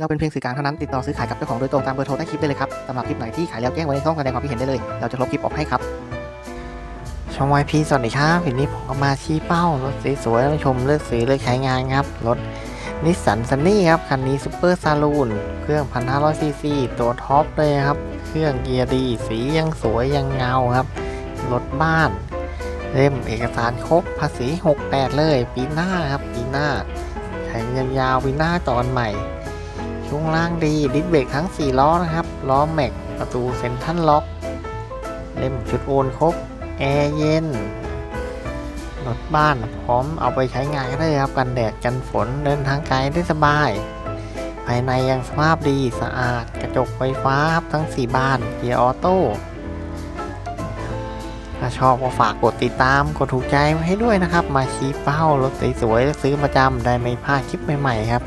เราเป็นเพียงสื่อกลางเท่านั้นติดต่อซื้อขายกับเจ้าของโดยตรงตามเบอร์โทรใต้คลิปได้เลยครับสำหรับคลิปไหนที่ขายแล้วแจ้งไว้ในช่องแสดงความคิดเห็นได้เลย เราจะลบคลิปออกให้ครับช่องวายพีสวัสดีครับวันนี้ผมก็มาชี้เป้ารถสวยๆท่านผู้ชมเลือกซื้อเลือกใช้งานครับรถนิสสันซันนี่ครับคันนี้ซูเปอร์ซาลูนเครื่อง 1,500ซีซีตัวท็อปเลยครับ เครื่องเกียร์ดีสียังสวยยังเงาครับรถบ้าน เล่มเอกสารครบภาษี 68 เลย ปีหน้าครับปีหน้าแข่งยาวๆปีหน้าตอนใหม่ ช่วงล่างดีดิสเบรกทั้ง 4 ล้อนะครับ ล้อแม็ก ประตูเซ็นทรัลล็อก เล่มชุดโอนครบ แอร์เย็น รถบ้านพร้อมเอาไปใช้งานก็ได้ครับ กันแดดกันฝนเดินทางไกลได้สบาย ภายในยังสภาพดีสะอาดกระจกไฟฟ้าครับทั้ง 4 บานเกียร์ออโต้ถ้าชอบก็ฝากกดติดตามกดถูกใจไว้ให้ด้วยนะครับ มาชี้เป้ารถสวยๆซื้อประจำได้ไม่พลาดคลิปใหม่ๆครับ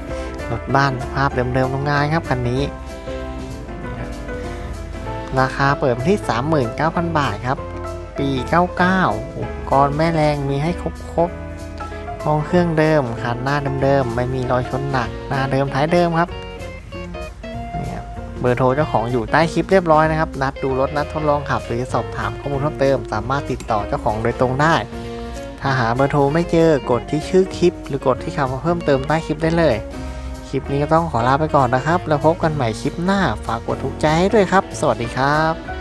รถบ้านสภาพเดิมๆโรงงานครับคันนี้ ราคาเปิดที่ 39,000 บาทครับ ปี 99 อุปกรณ์แม่แรงมีให้ครบๆห้องเครื่องเดิมคันหน้าเดิมๆไม่มีรอยชนหนัก หน้าเดิมท้ายเดิมครับเบอร์โทรเจ้าของอยู่ใต้คลิปเรียบร้อยนะครับ นัดดูรถนัดทดลองขับหรือสอบถามข้อมูลเพิ่มเติม สามารถติดต่อเจ้าของโดยตรงได้ ถ้าหาเบอร์โทรไม่เจอกดที่ชื่อคลิป หรือกดที่คำว่าเพิ่มเติมใต้คลิปได้เลย ลิปนี้ก็ต้องขอลาไปก่อนนะครับ แล้วพบกันใหม่คลิปหน้า ฝากกดถูกใจให้ด้วยครับ สวัสดีครับ